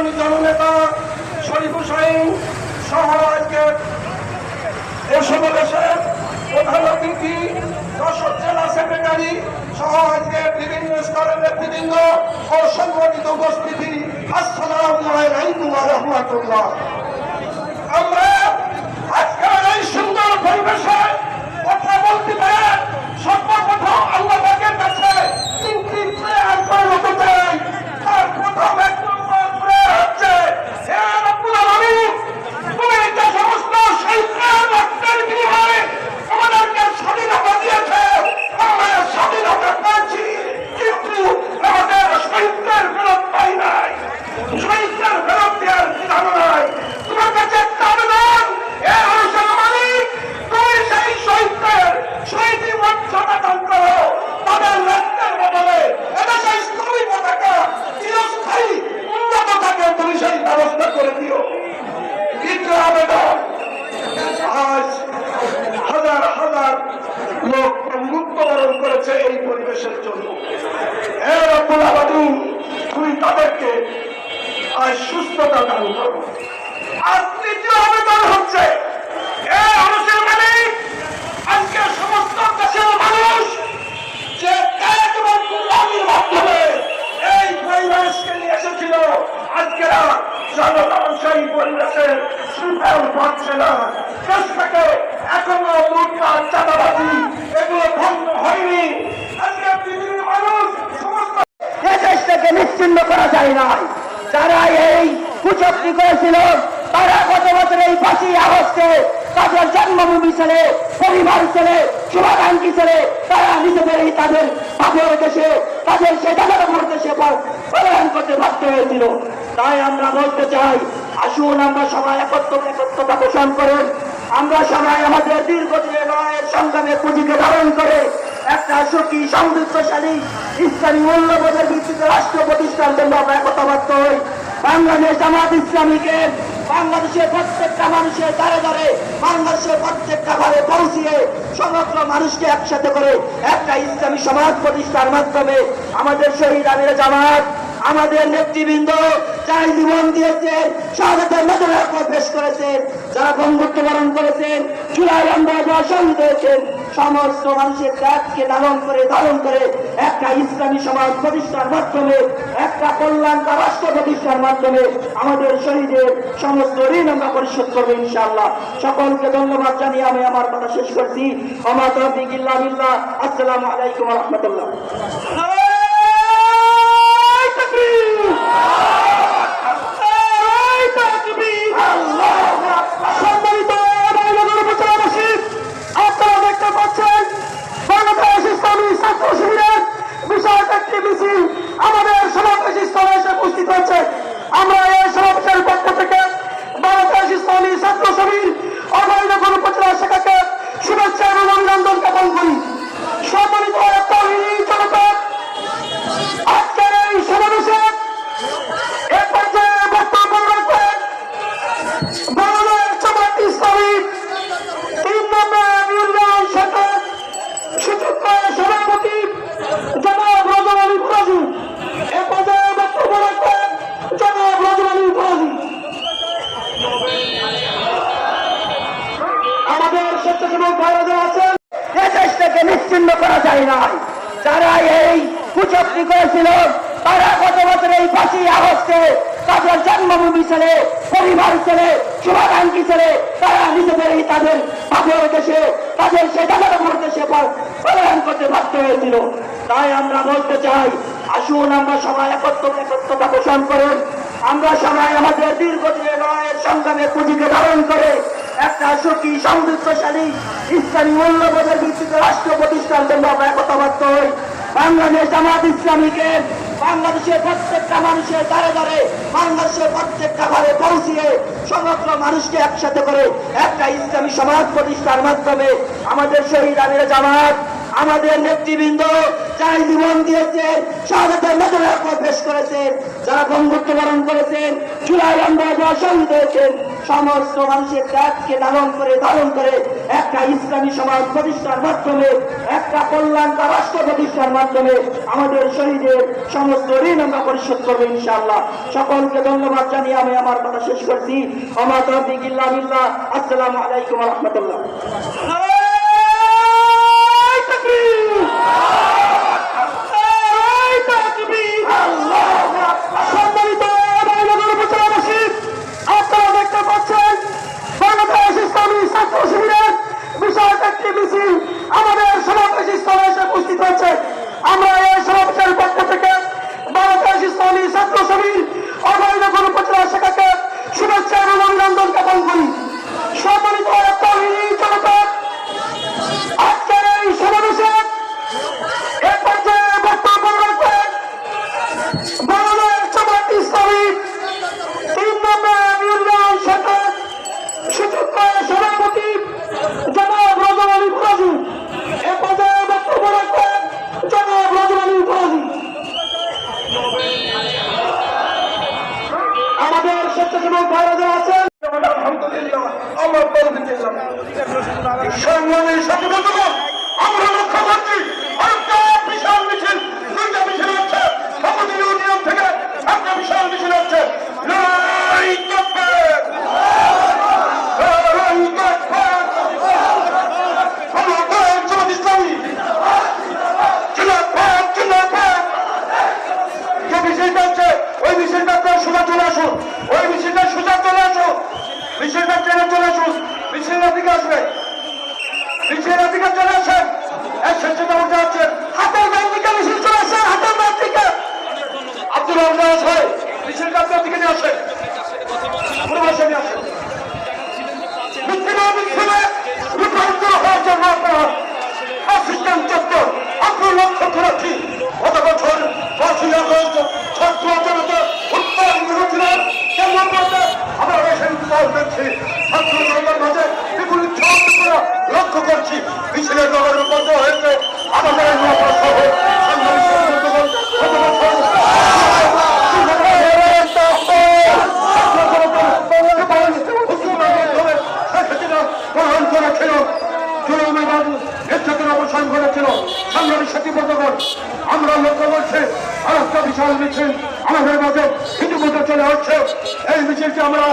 সংগ্রামী জননেতা শরীফ হুসাইন সহ আজকের এই সমাবেশের প্রধান অতিথি, যশোর জেলা সেক্রেটারি সহ আজকের বিভিন্ন স্তরের নেতৃবৃন্দ ও সংগঠিত উপস্থিতি। আসসালাম আমরা জন্য। তুমি তাদেরকে আর সুস্থতা দান করো। আর তৃতীয় আবেদন হচ্ছে যায় না যারা এই কুচক্রি করেছিল, তারা গত বছর এই পাঁচই আগস্টে তাদের জন্মভূমি ছেড়ে, পরিবার ছেড়ে, শুভাকাঙ্ক্ষী ছেড়ে, তারা নিজেদেরই তাদের বাপের দেশে তাদের সে দাদার দেশে পলায়ন করতে বাধ্য হয়েছিল। তাই আমরা বলতে চাই, আসুন আমরা সবাই একত্র, একত্রতা পোষণ করেন। আমরা সবাই আমাদের দীর্ঘদিনের লড়াইয়ের সংগ্রামের পুঁজিকে ধারণ করে একটা সুখী সমৃদ্ধশালী ইসলামী মূল্যবোধের ভিত্তিতে রাষ্ট্র প্রতিষ্ঠার জন্য আমরা একতাবদ্ধ হই। বাংলাদেশ জামাত ইসলামীকে বাংলাদেশের প্রত্যেকটা মানুষের দ্বারে দ্বারে বাংলাদেশের প্রত্যেকটা ঘরে পৌঁছিয়ে সমগ্র মানুষকে একসাথে করে একটা ইসলামী সমাজ প্রতিষ্ঠার মাধ্যমে আমাদের শহীদ আমির জামাত, আমাদের নেতৃবৃন্দ যারা জীবন দিয়েছেন মেদনের পর পেশ করেছেন, যারা বন্ধুত্ব বরণ করেছেন চুলাই আমরা শহীদ হয়েছেন সমস্ত মানুষের ত্যাগকে লালন করে ধারণ করে একটা ইসলামী সমাজ প্রতিষ্ঠার মাধ্যমে, একটা কল্যাণকর রাষ্ট্র প্রতিষ্ঠার মাধ্যমে আমাদের শহীদের সমস্ত ঋণ আমরা পরিশোধ করব ইনশাআল্লাহ। সকলকে ধন্যবাদ জানিয়ে আমি আমার কথা শেষ করছি। আমার তরফিক ইল্লা আসসালামু আলাইকুম রহমতুল্লাহ সম্মানিত মহিলাদের উপচারাবাসী আপনারা দেখতে পাচ্ছেন বাংলাদেশ ইসলামী ছাত্র শিবিরের বিশাল একটি মিছিল আমাদের সমাবেশ স্থলে এসে উপস্থিত হয়েছে আমরা এই সমাবেশের পক্ষ থেকে বাংলাদেশ ইসলামী ছাত্র শিবির অভয়নগর উপজেলা শাখাকে শুভেচ্ছা এবং অভিনন্দন জ্ঞাপন করি। সম্মানিত জনতা, আজকের এই সমাবেশে এ পর্যায়ে বক্তব্য রাখবেন নিশ্চিন্ন করা যায় না যারা এই কুচক্রি করেছিল, তারা গত বছর এই পাঁচই আগস্টে তাদের জন্মভূমি ছেড়ে, পরিবার ছেড়ে, শুভাকাঙ্ক্ষী ছেড়ে তারা নিজেদেরই তাদের বাপের দেশে, তাদের সে দাদার দেশে পলায়ন করতে বাধ্য হয়েছিল। তাই আমরা বলতে চাই, আসুন আমরা সবাই একত্র একত্রতা পোষণ করেন। আমরা সবাই আমাদের দীর্ঘদিনের লড়াইয়ের সংগ্রামের পুঁজিকে ধারণ করে একটা সুখী, সমৃদ্ধশালী ইসলামী মূল্যবোধের ভিত্তিতে রাষ্ট্র প্রতিষ্ঠার জন্য আমরা একতাবদ্ধ হই। বাংলাদেশ জামাত ইসলামীকে বাংলাদেশের প্রত্যেকটা মানুষের দ্বারে দ্বারে, বাংলাদেশের প্রত্যেকটা ঘরে পৌঁছিয়ে সমগ্র মানুষকে একসাথে করে একটা ইসলামী সমাজ প্রতিষ্ঠার মাধ্যমে আমাদের শহীদ আমির জামাত, আমাদের নেতৃবৃন্দ যারা জীবন দিয়েছেন মেদনের পর পেশ করেছেন, যারা বন্ধুত্ব বরণ করেছেন চুলাই আমরা শহীদ হয়েছেন সমস্ত মানুষের ত্যাগকে লালন করে ধারণ করে, একটা ইসলামী সমাজ প্রতিষ্ঠার মাধ্যমে, একটা কল্যাণ বা রাষ্ট্র প্রতিষ্ঠার মাধ্যমে আমাদের শহীদের সমস্ত ঋণ আমরা পরিশোধ করব ইনশাআল্লাহ। সকলকে ধন্যবাদ জানিয়ে আমি আমার কথা শেষ করছি। আমার তফিক আসসালামু আলাইকুম রহমতুল্লাহ। আমরা এই সেটা উঠে আসছেন হাতের ব্যাগ থেকে মিছিল করে আসছেন হাতের ব্যাগ থেকে আব্দুল রহমান সাহেব মিছিল আপনার দিকে নিয়ে অনশন করেছিল সংগ্রামী সাথীবর্গগণ আমরা লক্ষ্য করছি আরেকটা বিশাল মিছিল আমাদের মাঝে ইতিমধ্যে চলে আসছে। এই মিছিলকে আমরা